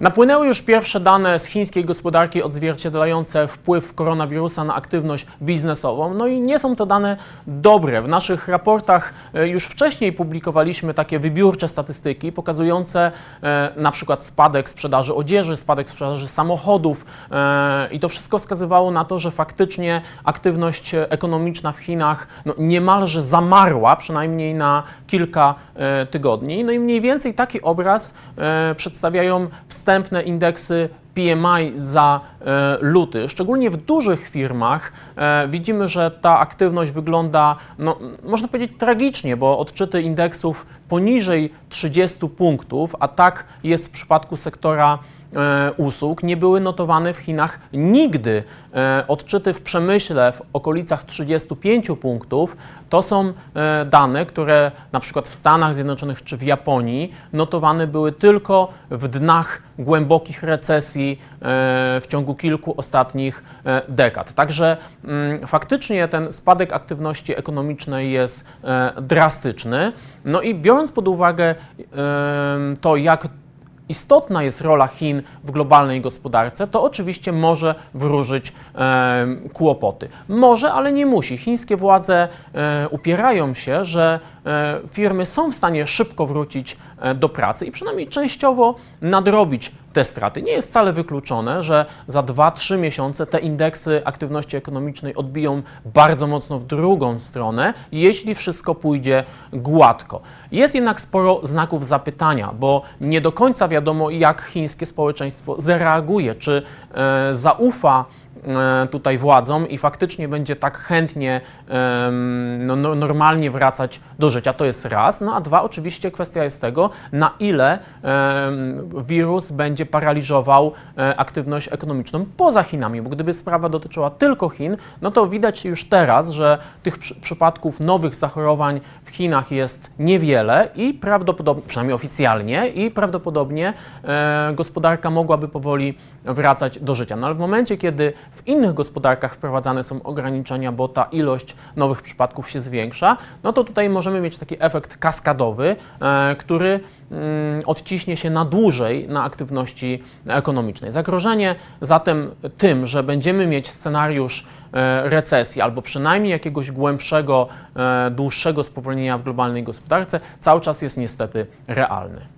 Napłynęły już pierwsze dane z chińskiej gospodarki odzwierciedlające wpływ koronawirusa na aktywność biznesową. No i nie są to dane dobre. W naszych raportach e, już wcześniej publikowaliśmy takie wybiórcze statystyki pokazujące e, na przykład spadek sprzedaży odzieży, spadek sprzedaży samochodów e, i to wszystko wskazywało na to, że faktycznie aktywność ekonomiczna w Chinach no, niemalże zamarła, przynajmniej na kilka tygodni. No i mniej więcej taki obraz przedstawiają wstępne indeksy PMI za e, luty. Szczególnie w dużych firmach e, widzimy, że ta aktywność wygląda, no, można powiedzieć, tragicznie, bo odczyty indeksów poniżej 30 punktów, a tak jest w przypadku sektora e, usług, nie były notowane w Chinach nigdy. Odczyty w przemyśle w okolicach 35 punktów to są dane, które na przykład w Stanach Zjednoczonych czy w Japonii notowane były tylko w dnach głębokich recesji e, w ciągu kilku ostatnich e, dekad. Także mm, faktycznie ten spadek aktywności ekonomicznej jest e, drastyczny. No i biorąc pod uwagę to, jak istotna jest rola Chin w globalnej gospodarce, to oczywiście może wróżyć em, kłopoty. Może, ale nie musi. Chińskie władze e, upierają się, że e, firmy są w stanie szybko wrócić e, do pracy i przynajmniej częściowo nadrobić te straty. Nie jest wcale wykluczone, że za 2-3 miesiące te indeksy aktywności ekonomicznej odbiją bardzo mocno w drugą stronę, jeśli wszystko pójdzie gładko. Jest jednak sporo znaków zapytania, bo nie do końca wiadomo, jak chińskie społeczeństwo zareaguje, czy e, zaufa tutaj władzom i faktycznie będzie tak chętnie no, no, normalnie wracać do życia. To jest raz. No a dwa, oczywiście kwestia jest tego, na ile wirus będzie paraliżował e, aktywność ekonomiczną poza Chinami, bo gdyby sprawa dotyczyła tylko Chin, no to widać już teraz, że tych przy, przypadków nowych zachorowań w Chinach jest niewiele i prawdopodobnie, przynajmniej oficjalnie, i prawdopodobnie e, gospodarka mogłaby powoli wracać do życia. No ale w momencie, kiedy w innych gospodarkach wprowadzane są ograniczenia, bo ta ilość nowych przypadków się zwiększa, no to tutaj możemy mieć taki efekt kaskadowy, e, który mm, odciśnie się na dłużej na aktywności ekonomicznej. Zagrożenie zatem tym, że będziemy mieć scenariusz e, recesji albo przynajmniej jakiegoś głębszego, e, dłuższego spowolnienia w globalnej gospodarce, cały czas jest niestety realny.